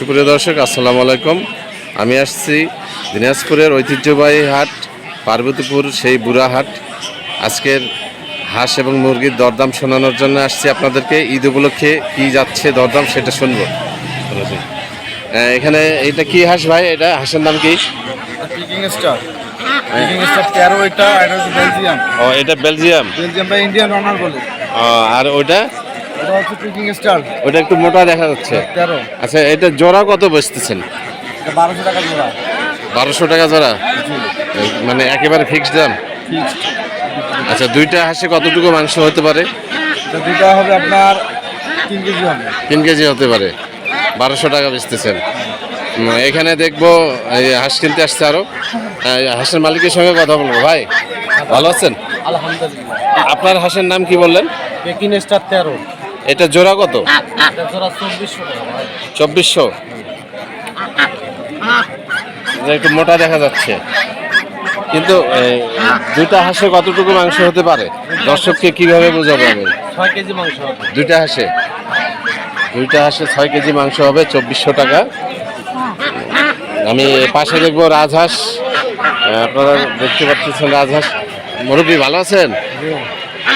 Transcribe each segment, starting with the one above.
সুপ্রিয় দর্শক আসসালামু আলাইকুম। আমি আসছি দিনাজপুরের ঐতিহ্যবাহী হাট পার্বতীপুর সেই বুড়া হাট। আজকের হাঁস এবং মুরগির দরদাম শোনানোর জন্য আসছি আপনাদেরকে। ঈদ উপলক্ষে কি যাচ্ছে দরদাম সেটা শুনব। এখানে এটা কি হাঁস ভাই? এটা হাঁসের নাম কি? স্টার এটা বেলজিয়াম ও এটা বেলজিয়াম বেলজিয়ামটা ইন্ডিয়ান রানার বলে। আর ওইটা? এটা হচ্ছে পিকিং স্টার ওটা একটু মোটা দেখা যাচ্ছে। তেরো। আচ্ছা এটা জোড়া কত বেচতেছেন? এটা বারোশো টাকা জোড়া। বারোশো টাকা জোড়া? মানে একেবারে ফিক্সড দাম? আচ্ছা দুইটা হাঁসে কতটুকু মাংস হতে পারে? এটা দুটা হবে আপনার তিন কেজি হবে। তিন কেজি হতে পারে। বারোশো টাকা বেচতেছেন। এখানে দেখব এই হাঁস কিনতে আসছে আরও। হাঁসের মালিকের সঙ্গে কথা বলব। ভাই ভালো আছেন? আলহামদুলিল্লাহ। আপনার হাঁসের নাম কি বললেন? পিকিং স্টার তেরো। এটা জোড়া কত? চব্বিশশো একটু মোটা দেখা যাচ্ছে। কিন্তু দুইটা হাঁসে কতটুকু মাংস হতে পারে? দর্শককে কীভাবে বোঝাবো আমি? ছয় কেজি মাংস দুইটা হাঁসে? দুইটা হাঁসে ছয় কেজি মাংস হবে চব্বিশশো টাকা। আমি পাশে দেখব রাজহাঁস। আপনারা দেখতে পাচ্ছেন রাজহাঁস। মুরব্বী ভালো আছেন?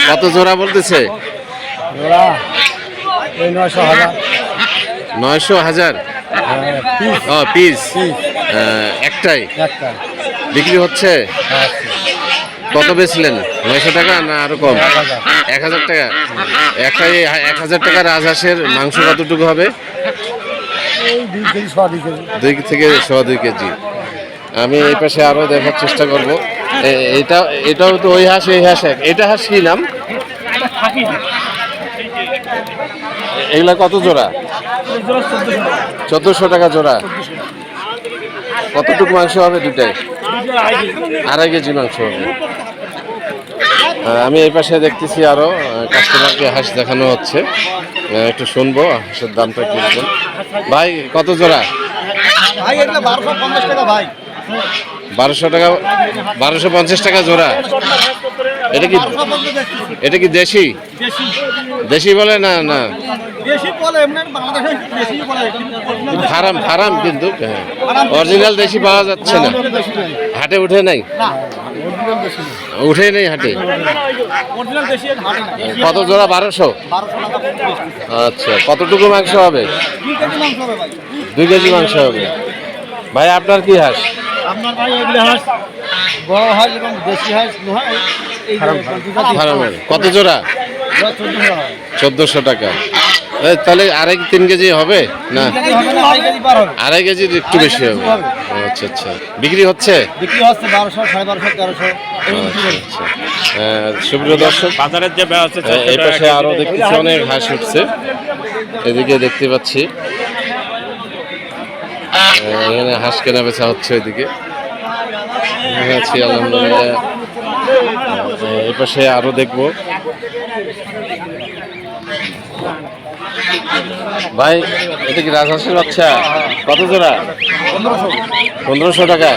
কত জোড়া বলতেছে? নয়শো হাজার। পিস ও পিস পিস একটাই? বিক্রি হচ্ছে? কত বেচলেন? নয়শো টাকা না আরও কম? এক হাজার। টাকা? একটাই এক হাজার টাকা রাজহাঁসের মাংস কতটুকু হবে? দুই কেজি ছ দুই কেজি। থেকে সোয়া দুই কেজি। আমি এই পাশে আরও দেখার চেষ্টা করব। এ- এটা এটাও তো ওই হাঁস এই হাঁস এক। এটা হাঁস কি নাম? এগুলা কত জোড়া? চোদ্দশো টাকা জোড়া। কতটুকু মাংস হবে দুটাই আড়াই কেজি মাংস হবে। আমি এই পাশে দেখতেছি আরও কাস্টমারকে হাঁস দেখানো হচ্ছে। একটু শুনব হাঁসের দামটা কি। ভাই কত জোড়া? ভাই এগুলো বারোশো পঞ্চাশ টাকা ভাই। বারোশো টাকা বারোশো পঞ্চাশ টাকা জোড়া। এটা কি এটা কি দেশি। দেশি বলে? না না। বেশি বলে এমনি বাংলাদেশে বেশি বলে ফার্ম ফার্ম কিন্তু। অরিজিনাল দেশি পাওয়া যাচ্ছে না। হাটে উঠে নাই? উঠে নেই হাটে? কত জোড়া? বারোশো? আচ্ছা কতটুকু মাংস হবে? দুই কেজি মাংস হবে ভাই। দুই কেজি মাংস হবে। ভাই আপনার কি হাঁস? আপনার ভাই এগুলো হাঁস বড় হাঁস এবং দেশি হাঁস কত জোড়া? চোদ্দোশো টাকা। এ, তাহলে আড়াই তিন কেজি হবে? না? আড়াই কেজির একটু বেশি হবে। আচ্ছা আচ্ছা। বিক্রি হচ্ছে? আচ্ছা আচ্ছা। সুপ্রিয় দর্শক বাজারের যে ব্যয় আছে এই পাশে আরও দেখতেছি অনেক হাঁস উঠছে। এদিকে দেখতে পাচ্ছি। এখানে হাঁস কেনা বেচা হচ্ছে এদিকে। আছি আলহামদুলিল্লাহ। এই পাশে আরও দেখব। ভাই, এটা কি রাজহাঁসের বাচ্চা? কত জোড়া? পনেরোশো টাকা।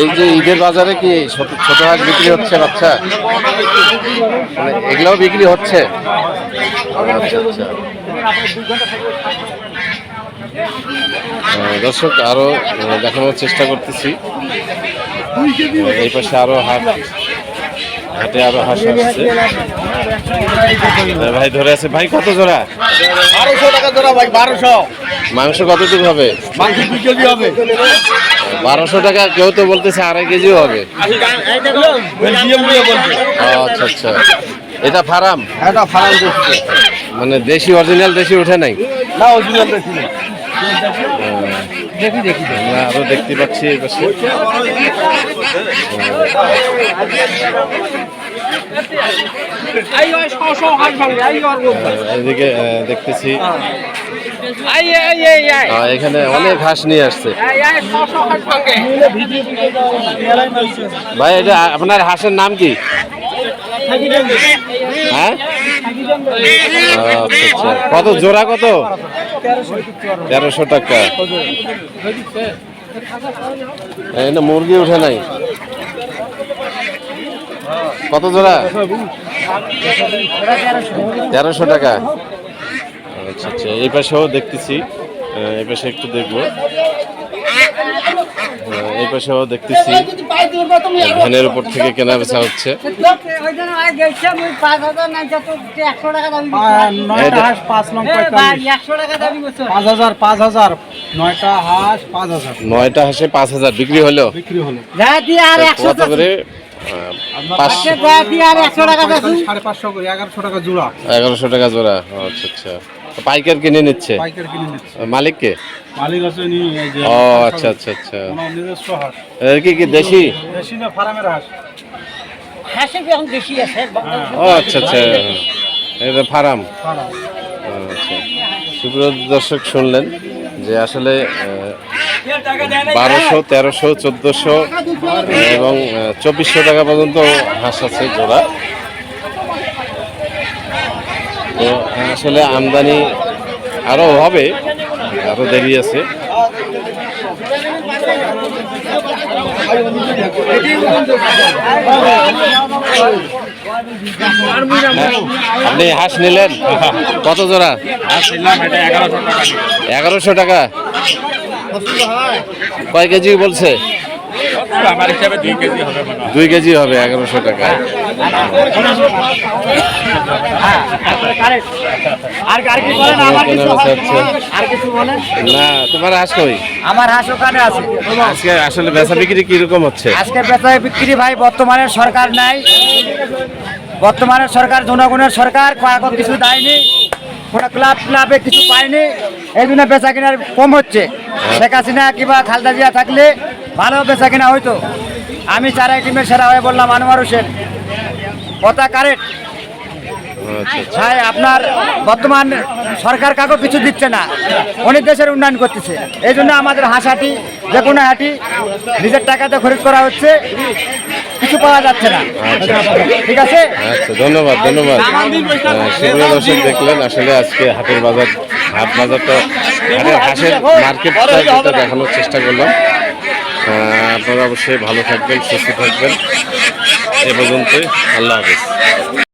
এই যে ঈদের বাজারে কি ছোট হাঁস বিক্রি হচ্ছে বাচ্চা? মানে এগুলাও বিক্রি হচ্ছে? আচ্ছা আচ্ছা। দর্শক, আরও দেখানোর চেষ্টা করতেছি। এই পাশে আরও হাট হাটে আরও হাঁস আসছে। ভাই ধরে আছে। ভাই কত জোড়া? বারোশো টাকা জোড়া ভাই বারোশো। মাংস কতটুকু হবে? মাংস দুই কেজি হবে। বারোশো টাকা কেউ তো বলতেছে আড়াই কেজিও হবে। আচ্ছা আচ্ছা। এটা ফার্ম? এটা ফার্ম মানে দেশি অরিজিনাল দেশি উঠে নাই? না অরিজিনাল না দেখি দেখি আমরা আরও দেখতে পাচ্ছি এই পাশে। এদিকে দেখতেছি। এখানে অনেক ঘাস নিয়ে আসছে। ভাই এটা আপনার হাঁসের নাম কি? হ্যাঁ? আচ্ছা আচ্ছা। কত জোড়া কত? তেরোশো টাকা। এটা মুরগি উঠে নাই। কত জোড়া? তেরোশো টাকা। আচ্ছা আচ্ছা এই পাশেও দেখতেছি। এই পাশে একটু দেখব। পাশেও দেখতেছি। ধানের উপর থেকে কেনা বেচা হচ্ছে। নয়টা হাঁস পাঁচ হাজার পাঁচ হাজার। নয়টা হাঁস পাঁচ হাজার। নয়টা হাসে পাঁচ হাজার। বিক্রি হলো? বিক্রি কত করে? সাড়ে পাঁচশো করে এগারোশো টাকা জোড়া। এগারোশো টাকা জোড়া। ও, আচ্ছা আচ্ছা। পাইকার কিনে নিচ্ছে? পাইকার কিনে নিচ্ছে। মালিককে? মালিক আছে নি ও আচ্ছা আচ্ছা আচ্ছা। নিজস্ব হাঁস। এর কি কি দেশি? দেশি না ফার্মের হাঁস? ও আচ্ছা আচ্ছা। এটা ফার্ম? ফার্ম। আচ্ছা। সুপ্রিয় দর্শক শুনলেন যে আসলে বারোশো তেরোশো চোদ্দোশো এবং চব্বিশশো টাকা পর্যন্ত হাঁস আছে জোড়া। তো আসলে আমদানি আরও হবে আরও দেরি আছে। আপনি হাঁস নিলেন? কত জোড়া? এগারোশো টাকা। কয় কেজি বলছে? আমার হিসাবে দুই কেজি হবে দুই কেজি হবে এগারোশো টাকায় আর আর কি বলেন? আমার না। তোমার হাঁস কই? আমার হাঁস ওখানে আছে। আজকে আসলে বেচা বিক্রি কীরকম হচ্ছে? আজকে বিক্রি ভাই বর্তমানে সরকার নাই। বর্তমানে সরকার জনগণের সরকার কিছু দেয়নি। কোনো ক্লাব ক্লাবে কিছু পায়নি। এই জন্য বেচা কেনার কম হচ্ছে। শেখ হাসিনা কিংবা খালদা জিয়া থাকলে ভালো বেচা কেনা হয়তো। আমি চার টিমের সেরা হয়ে বললাম, আনোয়ার হোসেন। কথা কারেক্ট? আপনার বর্তমান সরকার কাকও কিছু দিচ্ছে না। অনেক দেশের উন্নয়ন করতেছে। এই জন্য আমাদের হাঁস যে কোনো হাঁটি, নিজের টাকাতে খরিদ করা হচ্ছে। কিছু পাওয়া যাচ্ছে না। ঠিক আছে? আচ্ছা ধন্যবাদ ধন্যবাদ। দর্শক দেখলেন, আসলে আজকে হাটের বাজার, হাট বাজারটা, হাটের হাঁসের দেখানোর চেষ্টা করলাম। আপনারা অবশ্যই ভালো থাকবেন সুস্থ থাকবেন। এ পর্যন্তই আল্লাহ হাফেজ।